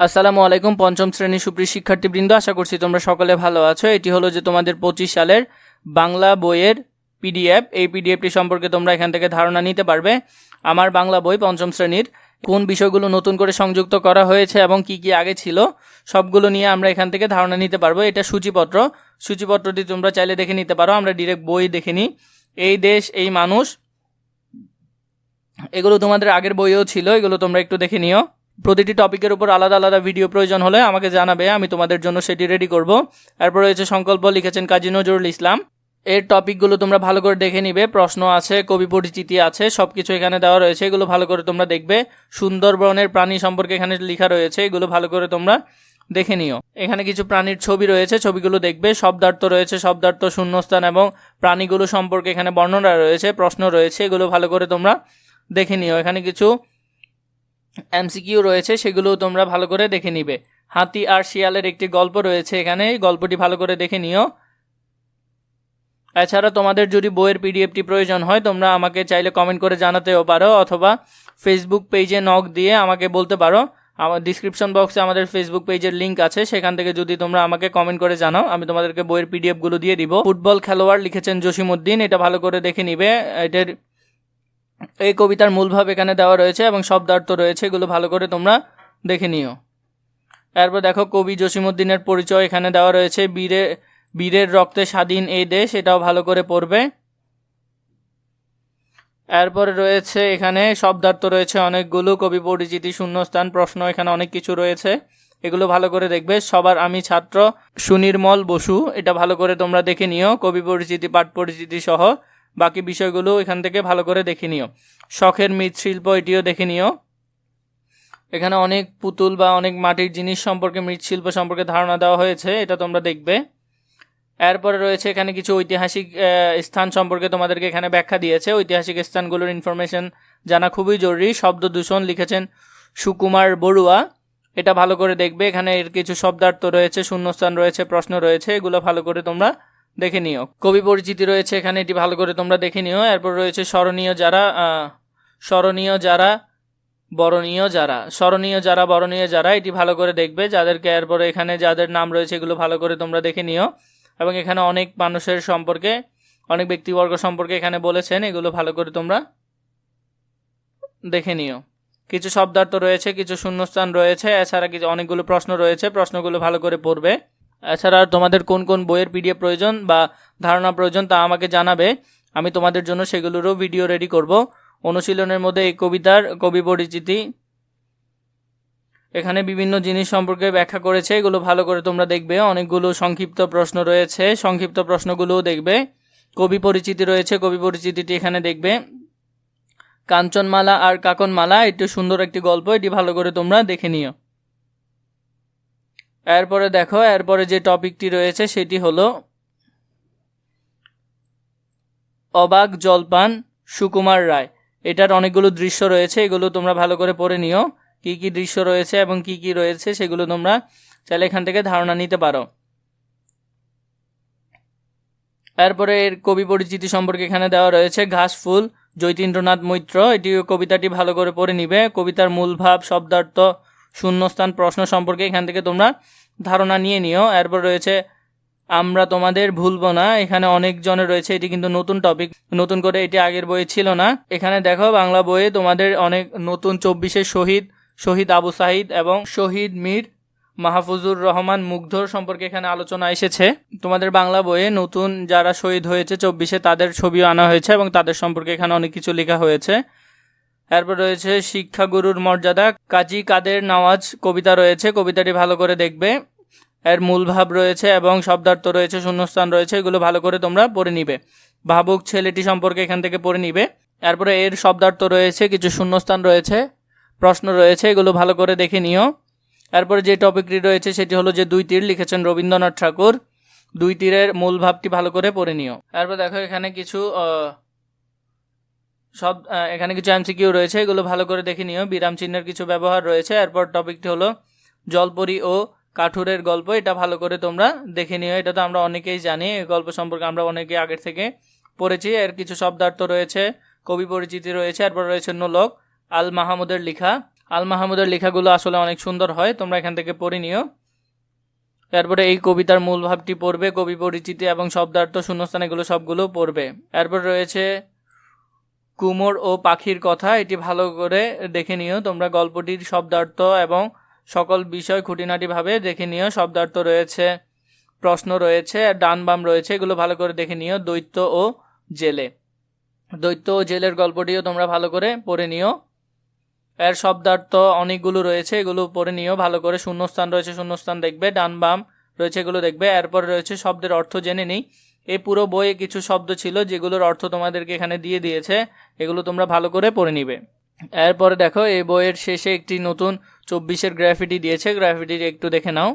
আসসালামু আলাইকুম, পঞ্চম শ্রেণি সুপ্রিয় শিক্ষার্থীবৃন্দ, আশা করছি তোমরা সকলে ভালো আছো। এটি হলো যে তোমাদের পঁচিশ সালের বাংলা বইয়ের পিডিএফ। এই পিডিএফটি সম্পর্কে তোমরা এখান থেকে ধারণা নিতে পারবে। আমার বাংলা বই পঞ্চম শ্রেণির কোন বিষয়গুলো নতুন করে সংযুক্ত করা হয়েছে এবং কি কি আগে ছিল, সবগুলো নিয়ে আমরা এখান থেকে ধারণা নিতে পারব। এটা সূচিপত্র। সূচিপত্রটি তোমরা চাইলে দেখে নিতে পারো। আমরা ডিরেক্ট বই দেখে নিই। এই দেশ, এই মানুষ, এগুলো তোমাদের আগের বইও ছিল, এগুলো তোমরা একটু দেখে নিও। প্রতিটি টপিকের উপর আলাদা আলাদা ভিডিও প্রয়োজন হলে আমাকে জানাবে, আমি তোমাদের জন্য সেটি রেডি করব। এরপর রয়েছে সংকল্প, লিখেছেন কাজী নজরুল ইসলাম। এর টপিকগুলো তোমরা ভালো করে দেখে নিবে, প্রশ্ন আছে, কবি পরিচিতি আছে সব কিছু এখানে দেওয়া রয়েছে, এগুলো ভালো করে তোমরা দেখবে। সুন্দরবনের প্রাণী সম্পর্কে এখানে লেখা রয়েছে, এগুলো ভালো করে তোমরা দেখে নিও। এখানে কিছু প্রাণীর ছবি রয়েছে, ছবিগুলো দেখবে, শব্দার্থ রয়েছে, শব্দার্থ শূন্যস্থান এবং প্রাণীগুলো সম্পর্কে এখানে বর্ণনা রয়েছে, প্রশ্ন রয়েছে, এগুলো ভালো করে তোমরা দেখে নিও। এখানে কিছু এমসিকিউ রয়েছে সেগুলো তোমরা ভালো করে দেখে নিবে। হাতি আর শিয়ালের একটি গল্প রয়েছে এখানে গল্পটি ভালো করে দেখে নিও। এছাড়া তোমাদের যদি বইয়ের পিডিএফটি প্রয়োজন হয়, তোমরা আমাকে চাইলে কমেন্ট করে জানাতেও পারো, অথবা ফেসবুক পেজে নক দিয়ে আমাকে বলতে পারো। আমার ডিসক্রিপশন বক্সে আমাদের ফেসবুক পেজের লিঙ্ক আছে, সেখান থেকে যদি তোমরা আমাকে কমেন্ট করে জানাও, আমি তোমাদেরকে বইয়ের পিডিএফগুলো দিয়ে দিব। ফুটবল খেলোয়াড় লিখেছেন জসিমুদ্দিন এটা ভালো করে দেখে নিবে। এটার এই কবিতার মূলভাব এখানে দেওয়া রয়েছে এবং শব্দার্থ রয়েছে, এগুলো ভালো করে তোমরা দেখে নিও। এরপর দেখো, কবি জসিমুদ্দিনের পরিচয় এখানে দেওয়া রয়েছে, বীরে, বীরের রক্তে স্বাধীন এই দেশ, এটাও ভালো করে পড়বে। এরপরে রয়েছে এখানে, শব্দার্থ রয়েছে অনেকগুলো, কবি পরিচিতি, শূন্যস্থান, প্রশ্ন, এখানে অনেক কিছু রয়েছে, এগুলো ভালো করে দেখবে। সবার আমি ছাত্র সুনির্মল বসু, এটা ভালো করে তোমরা দেখে নিও, কবি পরিচিতি, পাঠ পরিচিতি সহ। বাকি বিষয়গুলো এখান থেকে ভালো করে দেখে নিও। শখের মৃৎশিল্প এটিও দেখে নিও। এখানে অনেক পুতুল বা অনেক মাটির জিনিস সম্পর্কে, মৃৎশিল্প সম্পর্কে ধারণা দেওয়া হয়েছে, এটা তোমরা দেখবে। এরপরে রয়েছে এখানে কিছু ঐতিহাসিক স্থান সম্পর্কে তোমাদেরকে এখানে ব্যাখ্যা দিয়েছে। ঐতিহাসিক স্থানগুলোর ইনফরমেশন জানা খুবই জরুরি। শব্দ দূষণ লিখেছেন সুকুমার বড়ুয়া। এটা ভালো করে দেখবে। এখানে এর কিছু শব্দার্থ রয়েছে, শূন্যস্থান রয়েছে, প্রশ্ন রয়েছে। এগুলো ভালো করে তোমরা দেখে নিও। কবি পরিচিতি রয়েছে এখানে, এটি ভালো করে তোমরা দেখে নিও। এরপর রয়েছে স্মরণীয় যারা স্মরণীয় যারা, বরণীয় যারা। স্মরণীয় যারা, বরণীয় যারা, এটি ভালো করে দেখবে। যাদেরকে এরপরে এখানে যাদের নাম রয়েছে, এগুলো ভালো করে তোমরা দেখে নিও। এবং এখানে অনেক মানুষের সম্পর্কে, অনেক ব্যক্তিবর্গ সম্পর্কে এখানে বলেছেন, এগুলো ভালো করে তোমরা দেখে নিও। কিছু শব্দার্থ রয়েছে, কিছু শূন্যস্থান রয়েছে, এছাড়া কিছু অনেকগুলো প্রশ্ন রয়েছে, প্রশ্নগুলো ভালো করে পড়বে। এছাড়া তোমাদের কোন কোন বইয়ের পিডিএফ প্রয়োজন বা ধারণা প্রয়োজন তা আমাকে জানাবে। আমি তোমাদের জন্য সেগুলোরও ভিডিও রেডি করব। অনুশীলনের মধ্যে এই কবিতার কবি পরিচিতি। এখানে বিভিন্ন জিনিস সম্পর্কে ব্যাখ্যা করেছে। এগুলো ভালো করে তোমরা দেখবে। অনেকগুলো সংক্ষিপ্ত প্রশ্ন রয়েছে। সংক্ষিপ্ত প্রশ্নগুলোও দেখবে। কবি পরিচিতি রয়েছে। কবি পরিচিতিটি এখানে দেখবে। কাঞ্চনমালা আর কাকনমালা, একটু সুন্দর একটি গল্প। এটি ভালো করে তোমরা দেখে নিও। এরপরে দেখো, এরপরে যে টপিকটি রয়েছে সেটি হলো অবাক জলপান, সুকুমার রায়। এটার অনেকগুলো দৃশ্য রয়েছে, এগুলো তোমরা ভালো করে পড়ে নিও। কি কি দৃশ্য রয়েছে এবং কি কি রয়েছে সেগুলো তোমরা চাইলে এখান থেকে ধারণা নিতে পারো। এরপরে এর কবি পরিচিতি সম্পর্কে এখানে দেওয়া রয়েছে ঘাস ফুল জৈতীন্দ্রনাথ মৈত্র। এটি কবিতাটি ভালো করে পড়ে নিবে। কবিতার মূল ভাব, শব্দার্থ শূন্যস্থান প্রশ্ন সম্পর্কে এখান থেকে তোমরা ধারণা নিয়ে নিও। এরপর রয়েছে, আমরা তোমাদের ভুলবো না, এখানে অনেক জনের রয়েছে, এটি কিন্তু নতুন টপিক নতুন করে এটি আগের বইয়ে ছিল না। এখানে দেখো, বাংলা বইয়ে তোমাদের অনেক নতুন চব্বিশের শহীদ শহীদ আবু সাহিদ এবং শহীদ মীর মাহফুজুর রহমান মুগ্ধর সম্পর্কে এখানে আলোচনা এসেছে। তোমাদের বাংলা বইয়ে নতুন যারা শহীদ হয়েছে, চব্বিশে তাদের ছবিও আনা হয়েছে এবং তাদের সম্পর্কে এখানে অনেক কিছু লেখা হয়েছে। এরপর রয়েছে শিক্ষাগুরুর মর্যাদা। কাজী কাদের নওয়াজ কবিতা রয়েছে, কবিতাটি ভালো করে দেখবে। এর মূল ভাব রয়েছে এবং শব্দার্থ রয়েছে, শূন্যস্থান রয়েছে, এগুলো ভালো করে তোমরা পড়ে নিবে। ভাবুক ছেলেটি সম্পর্কে এখান থেকে পড়ে নিবে। এরপরে এর শব্দার্থ রয়েছে, কিছু শূন্যস্থান রয়েছে, প্রশ্ন রয়েছে, এগুলো ভালো করে দেখে নিও। এরপরে যে টপিকটি রয়েছে সেটি হলো যে দুই তীর লিখেছেন রবীন্দ্রনাথ ঠাকুর। দুই তীরের মূল ভাবটি ভালো করে পড়ে নিও। এরপর দেখো এখানে কিছু সব এখানে কিছু এমসিকিউ রয়েছে, এগুলো ভালো করে দেখে নিও। বিরাম চিহ্নের কিছু ব্যবহার রয়েছে। এরপর টপিকটি হলো জলপরি ও কাঠুরের গল্প। এটা ভালো করে তোমরা দেখে নিও। এটা তো আমরা অনেকেই জানি, এই গল্প সম্পর্কে আমরা অনেকে আগের থেকে পড়েছি। এর কিছু শব্দার্থ রয়েছে, কবি পরিচিতি রয়েছে। এরপর রয়েছে নোলক, আল মাহমুদের লেখা। আল মাহমুদের লেখাগুলো আসলে অনেক সুন্দর হয়, তোমরা এখান থেকে পড়ে নিও। এরপরে এই কবিতার মূল ভাবটি পড়বে, কবি পরিচিতি এবং শব্দার্থ শূন্যস্থান, এগুলো সবগুলো পড়বে। এরপর রয়েছে কুমোর ও পাখির কথা, এটি ভালো করে দেখে নিও। তোমরা গল্পটির শব্দার্থ এবং সকল বিষয় খুঁটিনাটিভাবে দেখে নিও। শব্দার্থ রয়েছে, প্রশ্ন রয়েছে, ডান বাম রয়েছে, এগুলো ভালো করে দেখে নিও। দৈত্য ও জেলে। দৈত্য ও জেলের গল্পটিও তোমরা ভালো করে পড়ে নিও। এর শব্দার্থ অনেকগুলো রয়েছে, এগুলো পড়ে নিও। ভালো করে শূন্যস্থান রয়েছে, শূন্যস্থান দেখবে, ডান বাম রয়েছে, এগুলো দেখবে। এরপর রয়েছে শব্দের অর্থ জেনে নিই। এই পুরো বইয়ে কিছু শব্দ ছিল যেগুলোর অর্থ তোমাদেরকে এখানে দিয়ে দিয়েছে। এগুলো তোমরা ভালো করে পড়ে নিবে। এরপরে দেখো, এই বইয়ের শেষে একটি নতুন চব্বিশের গ্রাফিটি দিয়েছে। গ্রাফিটি একটু দেখে নাও।